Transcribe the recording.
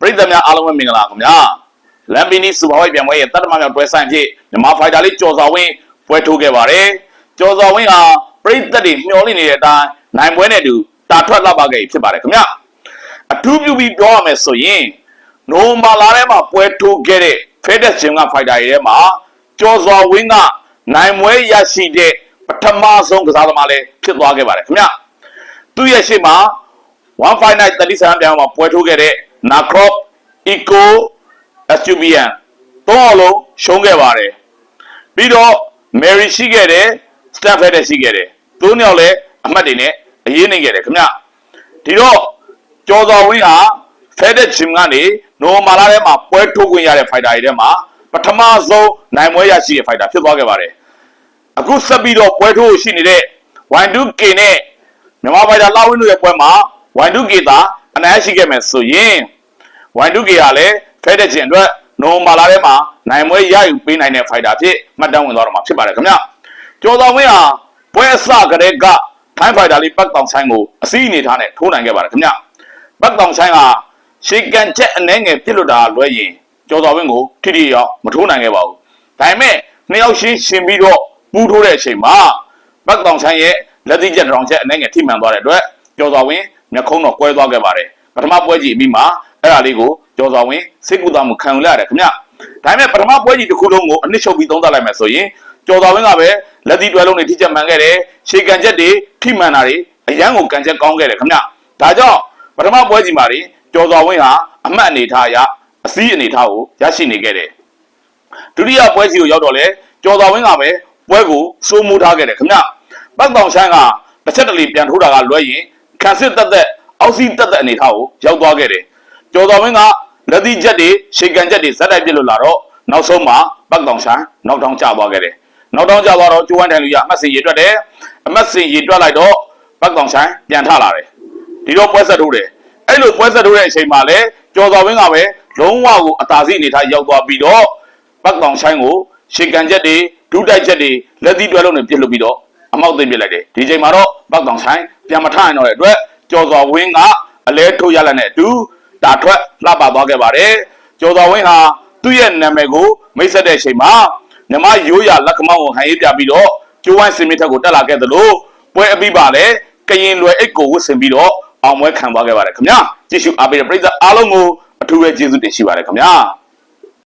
ပရိသတ်များအားလုံးပဲမင်္ဂလာခင်ဗျာလမ်ပီနီစူပါဝိုက်ပြန်ပွဲရဲ့တတ်တမမြောက်တွဲဆိုင်ဖြစ်မြန်မာဖိုက်တာလေးကြော်စွာဝင်းပွဲထိုးခဲ့ပါတယ်ကြော်စွာဝင်းဟာပရိသတ်တွေမျှော်လင့်နေတဲ့အတိုင်းနိုင်ပွဲနဲ့အတူတာထွက်လာပါခဲ့ဖြစ်ပါတယ်ခင်ဗျာအထူးပြုပြီးပြောရမယ်ဆိုရင်နိုမာလာထဲမှာပွဲထိုးခဲ့တဲ့ဖက်ဒက်ဂျင်ကဖိုက်တာတွေထဲမှာကြော်စွာဝင်းကနိုင်ပွဲရရှိတဲ့ပထမဆုံးကစားသမားလေးဖြစ်သွားခဲ့ပါတယ်ခင်ဗျာသူ့ရဲ့ရှေ့မှာ1 fight night 37ပြန်မှာပွဲထိုးခဲ့တဲ့ Nakrop Eco Estupian သုံးအောင်လုံးရှုံးခဲ့ပါတယ်ပြီးတော့ Mary ရှိခဲ့တယ် Stanford ရှိခဲ့တယ်သုံးယောက်လည်းအမှတ်တွေနဲ့အရေးနေခဲ့တယ်ခင်ဗျဒီတော့ကျော်စော်ဝင်းဟာ Fed Gym ကနေနိုမာလာထဲမှာပွဲထိုးခွင့်ရတဲ့ fighter တွေထဲမှာပထမဆုံးနိုင်မွေးရရှိတဲ့ fighter ဖြစ်သွားခဲ့ပါတယ်အခုဆက်ပြီးတော့ပွဲထိုးရှိနေတဲ့ Y2K နဲ့မြန်မာဖိုင်တာလာဝင်းတို့ရဲ့ပွဲမှာ Y2K သာအနိုင်ရရှိခဲ့မယ်ဆိုရင် Y2K ကလည်းဖဲတဲ့ခြင်းအတွက်နိုမာလာထဲမှာနိုင်မွေးရယူပေးနိုင်တဲ့ဖိုင်တာဖြစ်မှတ်တမ်းဝင်သွားတော့မှာဖြစ်ပါတယ်ခင်ဗျကျော်တော်ဝင်းဟာပွဲအစကတည်းကထိုင်းဖိုင်တာလေးပတ်တောင်ဆိုင်ကိုအစီအနေထားနဲ့ထိုးနိုင်ခဲ့ပါတယ်ခင်ဗျပတ်တောင်ဆိုင်ဟာရှေကန်ချက်အနှဲငယ်ပြစ်လွတ်တာလွဲရင်ကျော်တော်ဝင်းကိုထိထိရောက်မထိုးနိုင်ခဲ့ပါဘူးဒါပေမဲ့နှစ်ယောက်ရှင်းရှင်ပြီးတော့ပူးထိုးတဲ့အချိန်မှာပတ်တောင်ဆိုင်ရဲ့လက်သီးချက်တစ်ထောင်ချက်အနှဲငယ်ထိမှန်သွားတဲ့အတွက်ကျော်တော်ဝင်းမျက်ခုံးတော့ကွဲသွားခဲ့ပါတယ်ပထမပွဲကြီးအပြီးမှာ အဲ့ဒါလေးကိုကျော်တော်ဝင်းစိတ်ကူတာမှုခံယူလိုက်ရတယ်ခင်ဗျဒါပေမဲ့ပထမပွဲကြီးတစ်ခုလုံးကိုအနစ်ချုပ်ပြီးသုံးသပ်လိုက်မယ်ဆိုရင်ကျော်တော်ဝင်းကပဲလက်သီးတွဲလုံးတွေထိချက်မှန်ခဲ့တယ်ရှေကန်ချက်တွေထိမှန်တာတွေအရန်ကိုကန်ချက်ကောင်းခဲ့တယ်ခင်ဗျဒါကြောင့်ပထမပွဲကြီးမှာတွေကျော်တော်ဝင်းဟာအမှတ်အနေထားအရအစည်းအနေထားကိုရရှိနေခဲ့တယ်ဒုတိယပွဲကြီးကိုရောက်တော့လေကျော်တော်ဝင်းကပဲပွဲကိုစိုးမိုးထားခဲ့တယ်ခင်ဗျပတ်တောင်ဆိုင်ကတစ်ချက်တလေပြန်ထိုးတာကလွဲရင်ခံစစ်တက်တက်အောက်စီတက်တက်အနေထားကိုရောက်သွားခဲ့တယ် ကျော်တော်ဝင်းကလက်သီးချက်တွေရှေကန်ချက်တွေဇက်တိုက်ပြစ်လို့လာတော့နောက်ဆုံးမှာပတ်တောင်ဆိုင်နောက်တောင်ကျသွားခဲ့တယ်နောက်တောင်ကျသွားတော့ကျိုးဝမ်းတိုင်လူရအမှတ်စင်ရေတွက်တယ်အမှတ်စင်ရေတွက်လိုက်တော့ပတ်တောင်ဆိုင်ပြန်ထလာတယ်ဒီတော့ပွဲဆက်ထိုးတယ်အဲ့လိုပွဲဆက်ထိုးတဲ့အချိန်မှာလဲကျော်တော်ဝင်းကပဲလုံးဝကိုအသာစီအနေထားရောက်သွားပြီးတော့ပတ်တောင်ဆိုင်ကိုရှေကန်ချက်တွေဒုတိုက်ချက်တွေလက်သီးတွဲလုံးတွေပြစ်လို့ပြီးတော့အမောက်သိမ့်ပြစ်လိုက်တယ်ဒီချိန်မှာတော့ပတ်တောင်ဆိုင်ပြန်မထနိုင်တော့တဲ့အတွက်ကျော်တော်ဝင်းကအလဲထိုးရလက်နဲ့အတူ တာထွက်လှပသွားခဲ့ပါတယ်ကျော်တော်ဝင်းဟာသူ့ရဲ့နာမည်ကိုမိတ်ဆက်တဲ့အချိန်မှာမြမရိုးရလက်ခမောင်းကိုဟန်ရေးပြပြီးတော့ကျိုးဝိုင်းစင်မစ်ထက်ကိုတက်လာခဲ့သလိုပွဲအပြီးပါလဲကရင်လွယ်အိတ်ကိုဝတ်ဆင်ပြီးတော့အောင်ပွဲခံသွားခဲ့ပါတယ်ခင်ဗျာကြည့်ရှုအားပေးတဲ့ပရိသတ်အားလုံးကိုအထူးပဲကျေးဇူးတင်ရှိပါတယ်ခင်ဗျာ